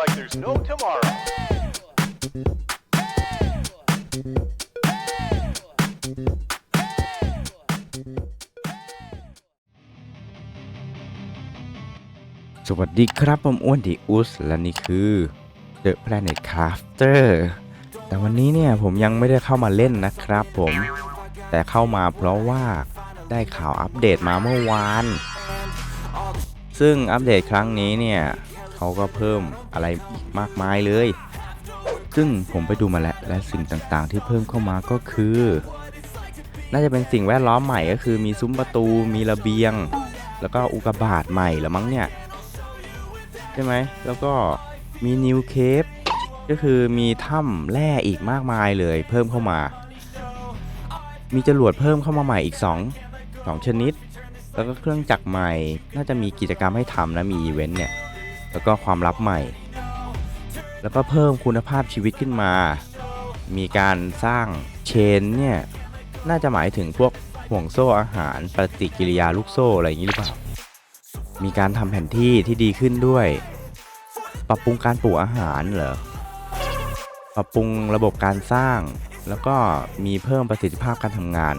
like there's no tomorrow. สวัสดีครับ ผมอ้วนดีอุส และนี่คือ The Planet Crafter แต่วันนี้เนี่ยผมยังไม่ได้เข้ามาเล่นนะครับผม แต่เข้ามาเพราะว่าได้ข่าวอัปเดตมาเมื่อวาน ซึ่งอัปเดตครั้งนี้เนี่ย เขาก็เพิ่มอะไรมากมายเลย ซึ่งผมไปดูมาแล้ว และสิ่งต่างๆ ที่เพิ่มเข้ามาก็คือ น่าจะเป็นสิ่งแวดล้อมใหม่ก็คือมีซุ้มประตู มีระเบียง แล้วก็อุกบาตใหม่ล้วมั้งเนี่ย ใช่ไหม แล้วก็มีนิวเคปก็คือมีถ้ำแร่อีกมากมายเลย เพิ่มเข้ามา มีจรวดเพิ่มเข้ามาใหม่อีก 2 2 ชนิด แล้วก็เครื่องจักรใหม่ น่าจะมีกิจกรรมให้ทำนะมีอีเวนต์เนี่ย แล้วก็ความลับใหม่ แล้วก็เพิ่มคุณภาพชีวิตขึ้นมา มีการสร้างเชนเนี่ย น่าจะหมายถึงพวกห่วงโซ่อาหารปฏิกิริยาลูกโซ่อะไรอย่างนี้หรือเปล่า มีการทำแผนที่ที่ดีขึ้นด้วย ปรับปรุงการปลูกอาหารเหรอ ปรับปรุงระบบการสร้าง แล้วก็มีเพิ่มประสิทธิภาพการทำงาน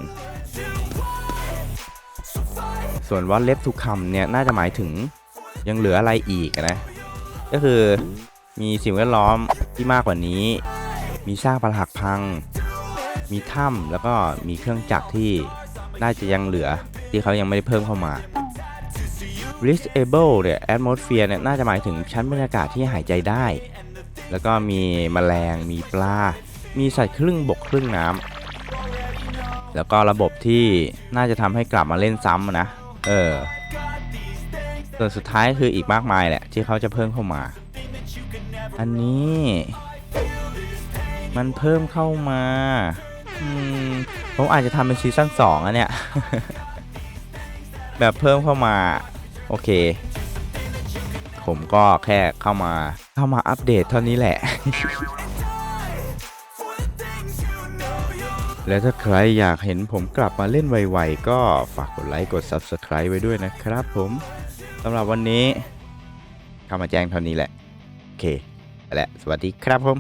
ส่วนว่าเล็บทุกคำเนี่ยน่าจะหมายถึง ยังเหลืออะไรอีกนะ ก็คือมีสิ่งแวดล้อมที่มากกว่านี้ มีซากปรักหักพัง มีถ้ำแล้วก็มีเครื่องจักรที่น่าจะยังเหลือที่เขายังไม่ได้เพิ่มเข้ามา Reachable เนี่ย atmosphere เนี่ยน่าจะหมายถึงชั้นบรรยากาศที่หายใจได้ แล้วก็มีแมลง มีปลา มีสัตว์ครึ่งบกครึ่งน้ำ แล้วก็ระบบที่น่าจะทำให้กลับมาเล่นซ้ำนะ เออ ส่วนสุดท้ายคืออีกมากมายแหละ ที่เขาจะเพิ่มเข้ามา อันนี้ มันเพิ่มเข้ามาผมอาจจะทำเป็นซีซั่นสองอะเนี่ยแบบเพิ่มเข้ามา โอเค ผมก็แค่เข้ามาเข้ามาอัปเดตเท่านี้แหละ และถ้าใครอยากเห็นผมกลับมาเล่นไวๆ ก็ฝากกดไลค์กด Subscribe ไว้ด้วยนะครับผม สำหรับวันนี้เข้ามาแจ้งเท่านี้แหละ โอเค ไปแล้วสวัสดีครับผม